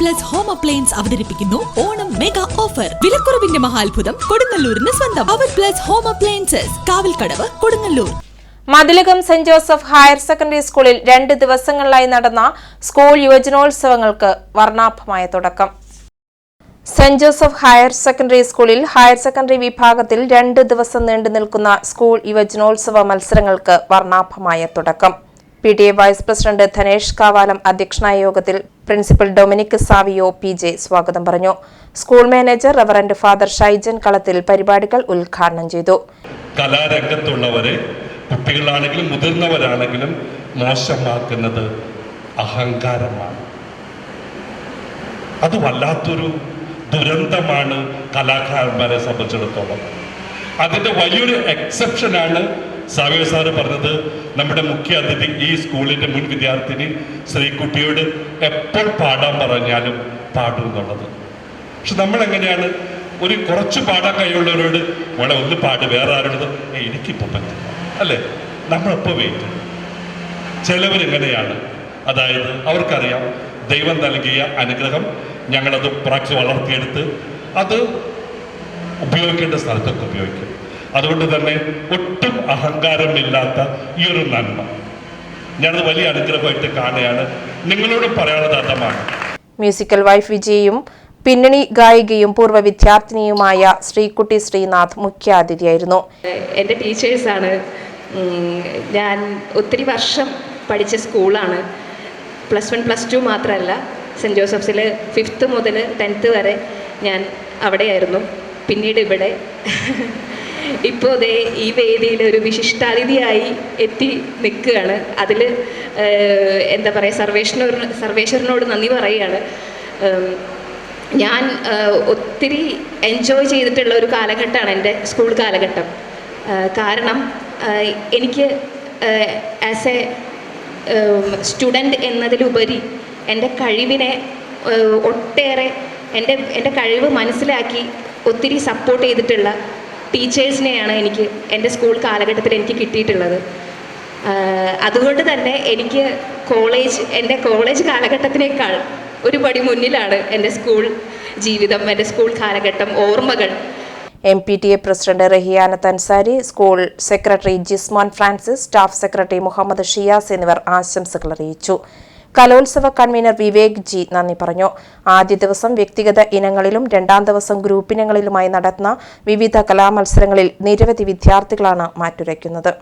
Plus home appliance അവതരിപ്പിക്കുന്നു. Onam mega offer വിലക്കുറവിന്റെ മഹാത്ഭുതം കൊടുങ്ങല്ലൂരിന് സ്വന്തം. അവർ plus home appliances Kavalkadavu Kodungallur. Mathilakam saint Joseph higher secondary സ്കൂളിൽ രണ്ട് ദിവസങ്ങളിലായി നടന്ന സ്കൂൾ യുവജനോത്സവങ്ങൾക്ക് വർണാഭമായ തുടക്കം. സെന്റ് ജോസഫ് ഹയർ സെക്കൻഡറി സ്കൂളിൽ ഹയർ സെക്കൻഡറി വിഭാഗത്തിൽ രണ്ട് ദിവസം നീണ്ടു നിൽക്കുന്ന സ്കൂൾ യുവജനോത്സവ മത്സരങ്ങൾക്ക് വർണാഭമായ തുടക്കം. P T A vice president Dhanesh Kavalam അധ്യക്ഷനായ യോഗത്തിൽ principal Dominic Savio P J സ്വാഗതം പറഞ്ഞു. School manager reverend father Shaijan Kalathil പരിപാടികൾ ഉദ്ഘാടനം ചെയ്തു. കലാരംഗത്തുള്ളവരെ കുട്ടികളാണെങ്കിലും മുതിർന്നവരാണെങ്കിലും മോശമാക്കുന്നത് അഹങ്കാരമാണ്. അത് വല്ലാത്തൊരു ദുരന്തമാണ് കലാകാരന്മാരെ സംബന്ധിച്ചിടത്തോളം. അതിന്റെ വലിയൊരു എക്സെപ്ഷനാണ് സാവ്യ സാറ് പറഞ്ഞത് നമ്മുടെ മുഖ്യ അതിഥി ഈ സ്കൂളിന്റെ മുൻ വിദ്യാർത്ഥിനി ശ്രീകുട്ടിയോട് എപ്പോൾ പാടാൻ പറഞ്ഞാലും പാടും എന്നുള്ളത്. പക്ഷെ നമ്മൾ എങ്ങനെയാണ് ഒരു കുറച്ച് പാടാൻ കഴിയുള്ളവരോട് മോളെ ഒന്ന് പാട് വേറെ ആരോട് "ഏയ്, എനിക്കിപ്പോൾ പറ്റില്ല. അല്ലേ? നമ്മളപ്പോൾ വെയിറ്റ് ചിലവരെങ്ങനെയാണ് അതായത് അവർക്കറിയാം ദൈവം നൽകിയ അനുഗ്രഹം ഞങ്ങളത് പ്രാക്ടീസ് വളർത്തിയെടുത്ത് അത് ഉപയോഗിക്കേണ്ട സ്ഥലത്തൊക്കെ ഉപയോഗിക്കും. അതുകൊണ്ട് തന്നെ ഒട്ടും അഹങ്കാരമില്ലാത്ത ഈ ഒരു നന്മ. ഞാനത് വലിയ അനുഗ്രഹമായിട്ട് കാണുകയാണ്. നിങ്ങളോട് പറയാനുള്ളത് അർത്ഥമാണ്. മ്യൂസിക്കൽ വൈഫ് വിജയും പിന്നണി ഗായികയും പൂർവ വിദ്യാർത്ഥിനിയുമായ ശ്രീകുട്ടി ശ്രീനാഥ് മുഖ്യാതിഥിയായിരുന്നു. എന്റെ ടീച്ചേഴ്സാണ്. ഞാൻ ഒത്തിരി വർഷം പഠിച്ച സ്കൂളാണ്. പ്ലസ് വൺ പ്ലസ് ടു മാത്രമല്ല സെന്റ് ജോസഫ്സിൽ ഫിഫ്ത്ത് മുതൽ ടെൻത്ത് വരെ ഞാൻ അവിടെയായിരുന്നു. പിന്നീട് ഇവിടെ ഇപ്പോൾ ദേ ഈ വേദിയിൽ ഒരു വിശിഷ്ടാതിഥിയായി എത്തി നിൽക്കുകയാണ്. അതിൽ എന്താ പറയുക സർവേശ്വരനോട് സർവേശ്വരനോട് നന്ദി പറയുകയാണ്. ഞാൻ ഒത്തിരി എൻജോയ് ചെയ്തിട്ടുള്ള ഒരു കാലഘട്ടമാണ് എന്റെ സ്കൂൾ കാലഘട്ടം. കാരണം എനിക്ക് ആസ് എ സ്റ്റുഡന്റ് എന്നതിലുപരി എന്റെ കഴിവിനെ ഒട്ടേറെ എന്റെ എന്റെ കഴിവ് മനസ്സിലാക്കി ഒത്തിരി സപ്പോർട്ട് ചെയ്തിട്ടുള്ള ടീച്ചേഴ്സിനെയാണ് എനിക്ക് എന്റെ സ്കൂൾ കാലഘട്ടത്തിൽ എനിക്ക് കിട്ടിയിട്ടുള്ളത്. അതുകൊണ്ട് തന്നെ എനിക്ക് കോളേജ് എന്റെ കോളേജ് കാലഘട്ടത്തിനേക്കാൾ ഒരു പടി മുന്നിലാണ് എന്റെ സ്കൂൾ ജീവിതം എന്റെ സ്കൂൾ കാലഘട്ടം ഓർമ്മകൾ. M P T A president Rahiyanath Ansari school secretary Jisman Francis staff secretary Muhammad Shiyas എന്നിവർ ആശംസകൾ അറിയിച്ചു. കലോത്സവ കൺവീനർ വിവേക് ജി നന്ദി പറഞ്ഞു. ആദ്യ ദിവസം വ്യക്തിഗത ഇനങ്ങളിലും രണ്ടാം ദിവസം ഗ്രൂപ്പിനങ്ങളിലുമായി നടന്ന വിവിധ കലാമത്സരങ്ങളിൽ നിരവധി വിദ്യാർത്ഥികളാണ് മാറ്റുരയ്ക്കുന്നത്.